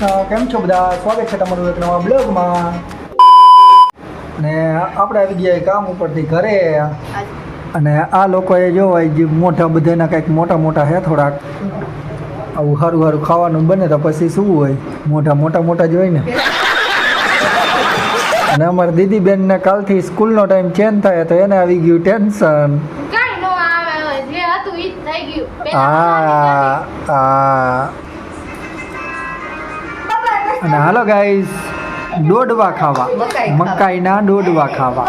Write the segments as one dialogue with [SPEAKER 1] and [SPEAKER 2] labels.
[SPEAKER 1] કૃષ્ણ કેમ છો બધા? સ્વાગત છે તમારું એક નવા બ્લોગમાં. ને આપણે આવી ગયા કામ ઉપરથી ઘરે. અને આ લોકોએ જો જે મોટા બધાના કંઈક મોટા મોટા હે થોડાક. આવું સારું સારું ખાવાનું બને તો પછી શું હોય? મોટા મોટા મોટા જ હોય ને. અને અમારી દીદી બેનને કાલથી સ્કૂલનો ટાઈમ ચેન્જ થાય તો એને આવી ગયું ટેન્શન.
[SPEAKER 2] હા નો
[SPEAKER 1] અને હાલો ગાઈસ દોડવા ખાવા. મકાઈના દોડવા ખાવા.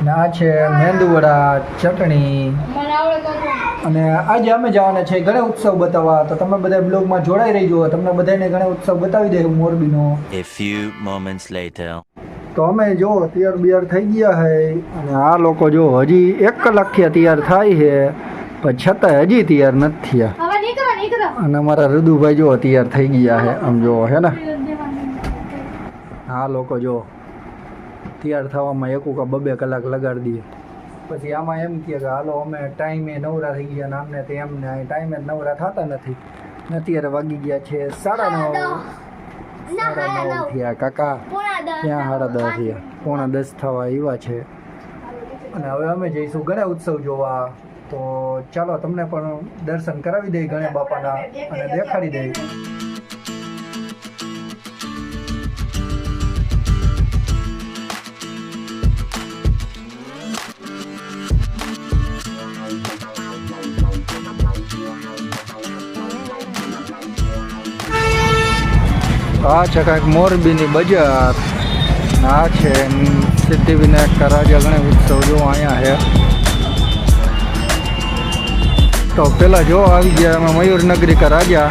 [SPEAKER 1] અને આ છે મેંદુવડા ચટણી.
[SPEAKER 2] મને આવડે તો હતું.
[SPEAKER 1] અને આજે અમે જવાના છે ગણેશ ઉત્સવ બતાવવા. તો તમે બધા બ્લોગમાં જોડાઈ રહેજો. તમને બધાને ગણેશ ઉત્સવ બતાવી દે મોરબીનો.
[SPEAKER 3] A few moments later.
[SPEAKER 1] તો અમે જો તૈયાર બિયાર થઈ ગયા હે. અને આ લોકો જો હજી એક કલાકથી તૈયાર થાય છે પણ છતાંય હજી તૈયાર નથી થયા. અને અમારા ઋદુભાઈ જો તૈયાર થઈ ગયા છે આમ જો હે ને. હા લોકો જો તૈયાર થવામાં એક કા બબે કલાક લગાડી દઈએ પછી આમાં એમ કહે કે હાલો અમે ટાઈમે નવરા થઈ ગયા ને આમને તેમ એમને ટાઈમે નવરા થતા નથી. ને અત્યારે વાગી ગયા છે સાડા નવ. સાડા નવ. થયા. કાકા ક્યાં સાડા દસ થયા? પોણા દસ થવા એવા છે. અને હવે અમે જઈશું ઘણા ઉત્સવ જોવા. તો ચાલો તમને પણ દર્શન કરાવી દઈએ ગણેશ બાપાના અને દેખાડી દઈએ. આ છે કાંઈક મોરબીની બજાર. આ છે સિદ્ધિવિનાયક રાજા ગણેશ ઉત્સવ જો અહીંયા છે તો પેલા જો આવી ગયા અમે મયુરનગરી કા રાજા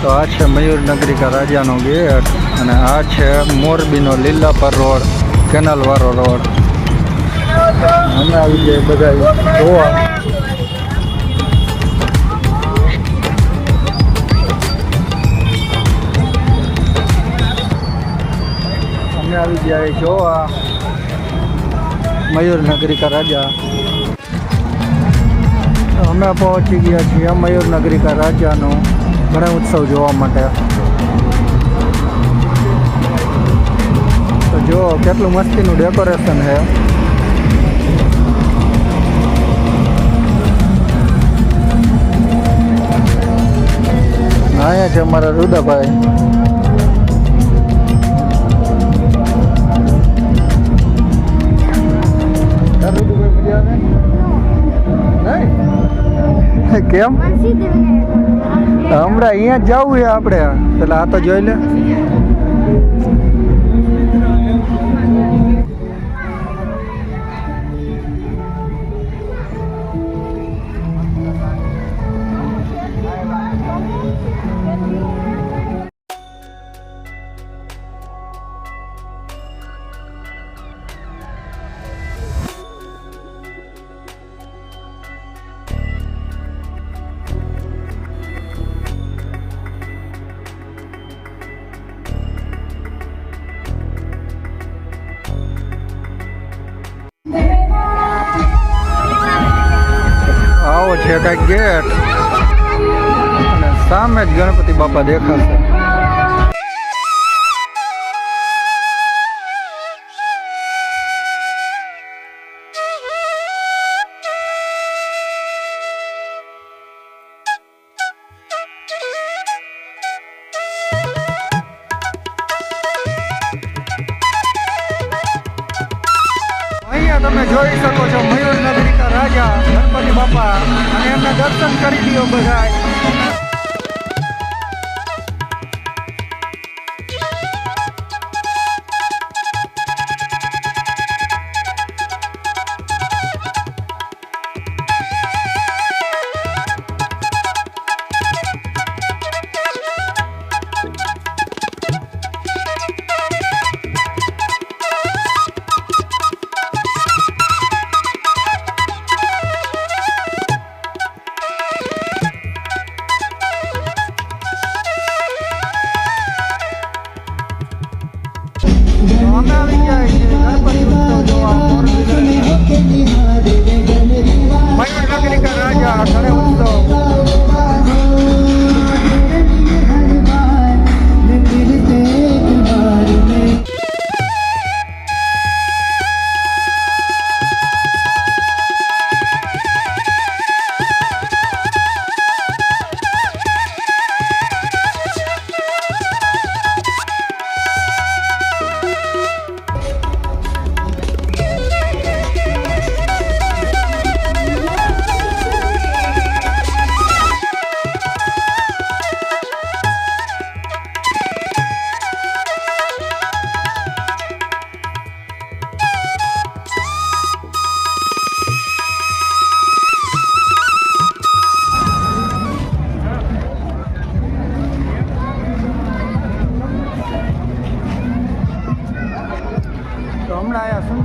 [SPEAKER 1] તો આ છે મયુરનગરી કા રાજાનો ગેટ અને આ છે મોરબીનો લીલાપર રોડ કેનાલવાળો રોડ. અમે આવી ગયા બધા જોવા. અમે આવી ગયા એ જોવા નગરિકા રાજા. અમે પહોંચી ગયા છીએ મયુર કા રાજાનો ગણેશ ઉત્સવ જોવા માટે. તો જો કેટલું મસ્તીનું ડેકોરેશન છે. અહીંયા છે અમારા રુદાભાઈ. કેમ? હમણાં અહીંયા જવું છે આપણે. પેલા આ તો જોઈ લે. આવો છે કંઈક ગેટ. અને સામે જ ગણપતિ બાપા દેખાશે. ¡Vaya, vaya, vaya, vaya! ¡Vaya, vaya, vaya!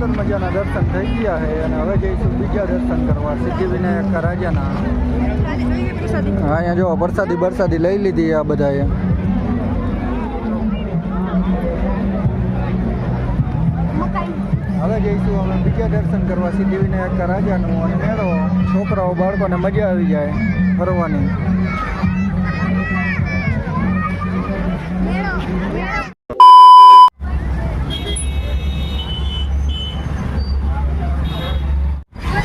[SPEAKER 1] સુંદર મજાના દર્શન થઈ ગયા છે અને હવે જઈશું બીજા દર્શન કરવા સિદ્ધિવિનાયક રાજાના. અહીંયા જો વરસાદી વરસાદી લઈ લીધી આ બધાએ. હવે જઈશું અમે બીજા દર્શન કરવા સિદ્ધિવિનાયક રાજાનું અને મેળો. છોકરાઓ, બાળકોને મજા આવી જાય ફરવાની.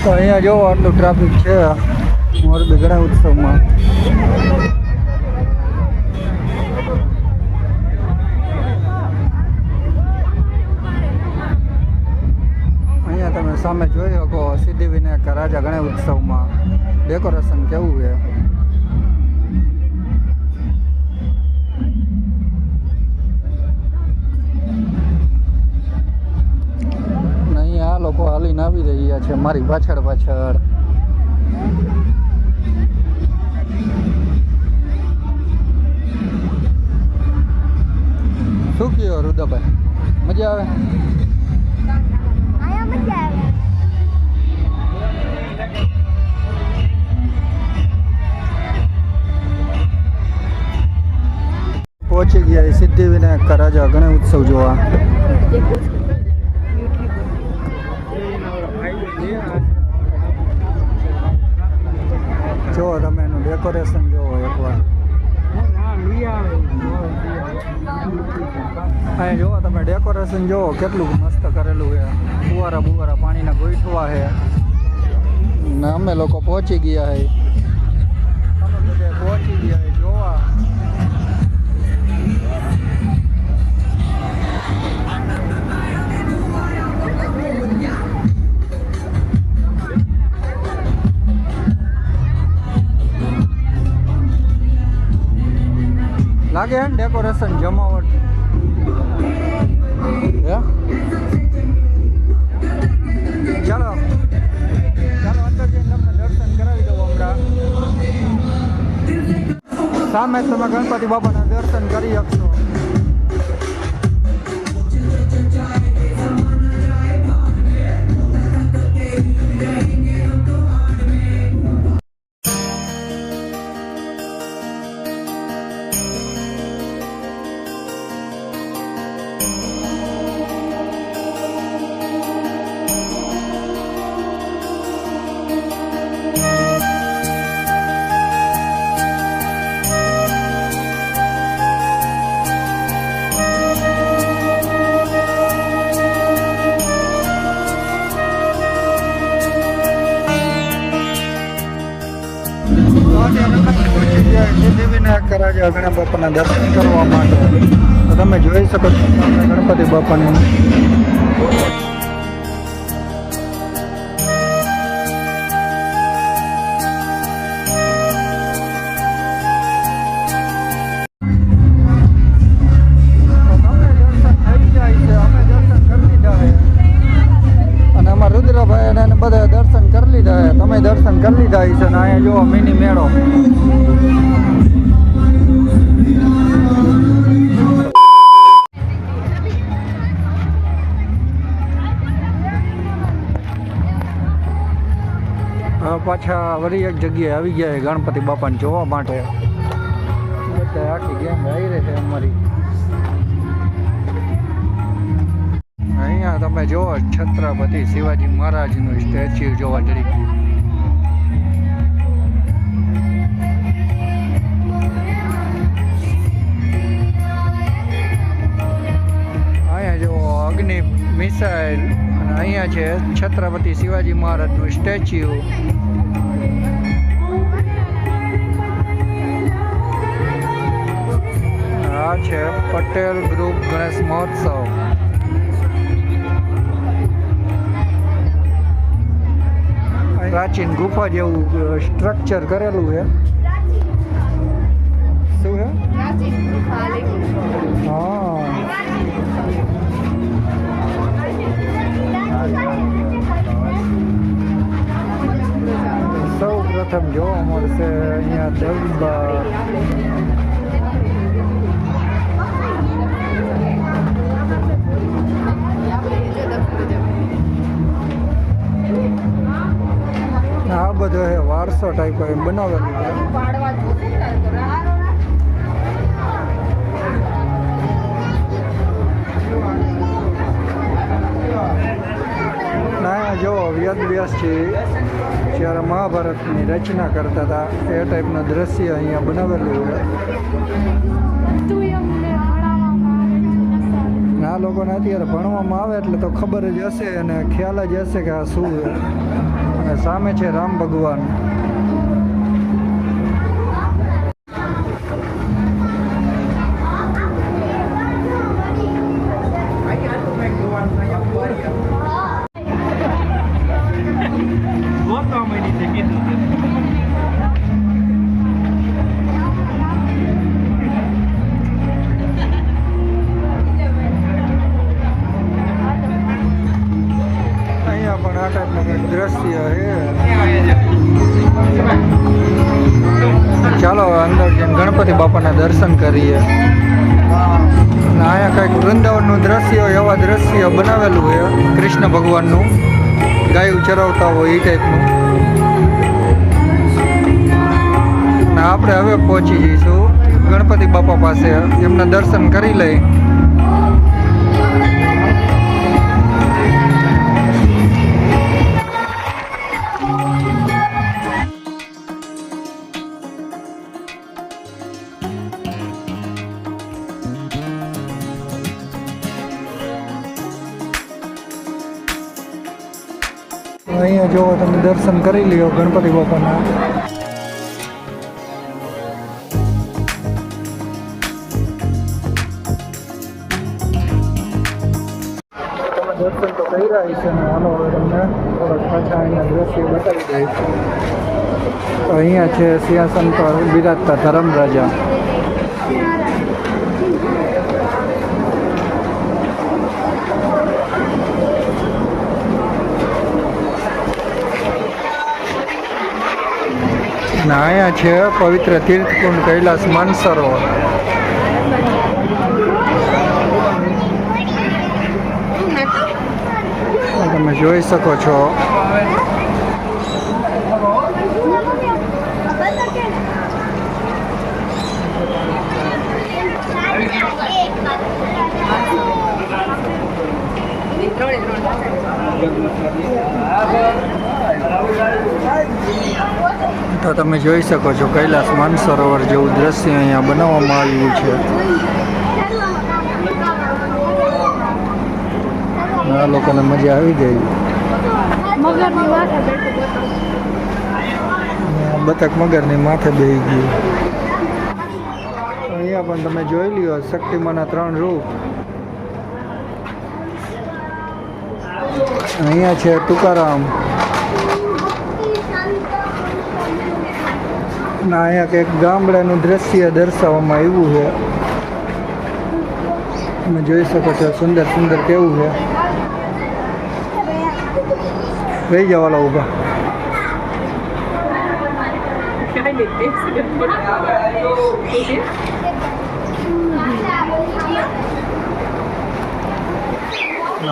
[SPEAKER 1] તો અહીંયા જો આટલું ટ્રાફિક છે મોરબી ગણા ઉત્સવમાં. અહીંયા તમે સામે જોઈ શકો, સિદ્ધિવિનાયક રાજા ગણેશ ઉત્સવમાં. ડેકોરેશન કેવું છે? હાલીને આવી રહ્યા છે. મારી પાછળ પાછળ. શું કયો રુદાભાઈ મજા આવે? પહોંચી ગયા સિદ્ધિવિનાયક રાજા ગણેશ ઉત્સવ જોવા. જો તમે એનું ડેકોરેશન જોવો એકવાર. અહીં જોવો તમે ડેકોરેશન જોવો, કેટલું મસ્ત કરેલું છે. ફુવારા બુવારા પાણીના ગોઠવા છે. ને અમે લોકો પહોંચી ગયા છે. અમે બધે પહોંચી ગયા છે, જોવા. લાગે ડેકોરેશન જમાવટ? ચાલો. ચાલો અંદર જઈને તમને દર્શન કરાવી દઉં હમણાં. સામે તમે ગણપતિ બાપાના દર્શન કરી શકશો સિદ્ધિવિનાયક રાજા ગણેશ બાપાના દર્શન કરવા માટે. તો તમે જોઈ શકો છો ગણપતિ બાપાની. છે કરી છે. બધા દર્શન કરી લીધા તમે દર્શન કરી લીધા છે અને અહીંયા જુઓ, મિની મેળો. પાછા વળી એક જગ્યાએ આવી ગયા ગણપતિ બાપાને જોવા માટે. બધા આખી ગેમ આવી રહી છે અમારી. અહીંયા તમે જુઓ છત્રપતિ શિવાજી મહારાજનું સ્ટેચ્યુ જોવા જડી ગયું. મિસાઇલ અને અહીંયા છે છત્રપતિ શિવાજી મહારાજનું સ્ટેચ્યુ. છે પટેલ ગ્રુપ ગણેશ મહોત્સવ. પ્રાચીન ગુફા જેવું સ્ટ્રક્ચર કરેલું છે. શું છે? હા. સૌ પ્રથમ જોવા મળશે અહીંયા દરબાર. વારસો ટાઈપ એમ બનાવેલું ના જો વ્યાદ વ્યાસજી જ્યારે મહાભારતની રચના કરતા હતા, એ ટાઈપનું દ્રશ્ય અહીંયા બનાવેલું. આ લોકોને અત્યારે ભણવામાં આવે એટલે તો ખબર જ હશે અને ખ્યાલ જ હશે કે આ શું અને સામે છે રામ ભગવાન. આ ટાઈપનું દ્રશ્ય છે. ચાલો અંદર જઈને ગણપતિ બાપાના દર્શન કરીએ. અહીંયા કંઈક વૃંદાવનનું દ્રશ્ય એવા દ્રશ્ય બનાવેલું છે કૃષ્ણ ભગવાનનું ગાયું ચરાવતા હોય એ ટાઈપનું. આપણે હવે પહોંચી જઈશું ગણપતિ બાપા પાસે. એમના દર્શન કરી લઈ. દર્શન કરી લ્યો ગણપતિ બાપાના. દર્શન તો કરી રહ્યા છે ને, હાલો તમને થોડાક પાછા અહીંયા દ્રશ્ય બતાવી દઈશ. અહીંયા છે સિંહાસન પર બિરાજતા ધર્મરાજા. અને અહીંયા છે પવિત્ર તીર્થકુંડ કૈલાસ માનસરોવર. તમે જોઈ શકો છો. તો તમે જોઈ શકો છો કૈલાસ માનસરોવર જેવું દ્રશ્ય અહીંયા બનાવવામાં આવ્યું છે. આ લોકોને મજા આવી ગઈ. બતક મગરની માથે બેહી ગયું અહીંયા પણ તમે જોઈ લ્યો શક્તિમાના ત્રણ રૂપ. અહીંયા છે તુકારામ. ના, અહીંયા કંઈક ગામડાનું દ્રશ્ય દર્શાવવામાં આવ્યું છે. તમે જોઈ શકો છો, સુંદર સુંદર કેવું છે. રહી જવાલા ઊભા.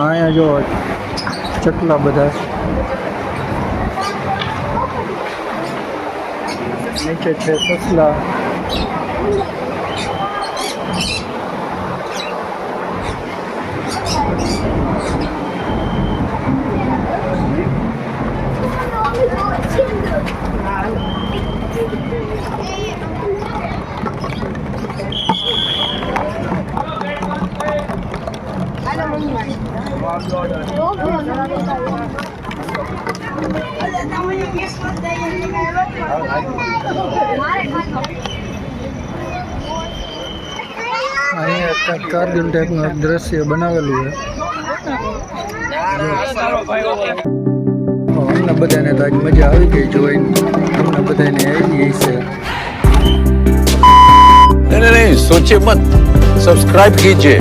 [SPEAKER 1] અહીંયા જો ચકલા બધા છે સસલા અહીંયા કંઈક કાર્ટૂન ટાઈપનું દ્રશ્ય બનાવેલું છે. અમને બધાને તો આજ મજા આવી ગઈ જોઈને. અમને બધાને આવી ગઈ
[SPEAKER 4] છે. નહીં નહીં સોચે મત સબસ્ક્રાઇબ કીજીએ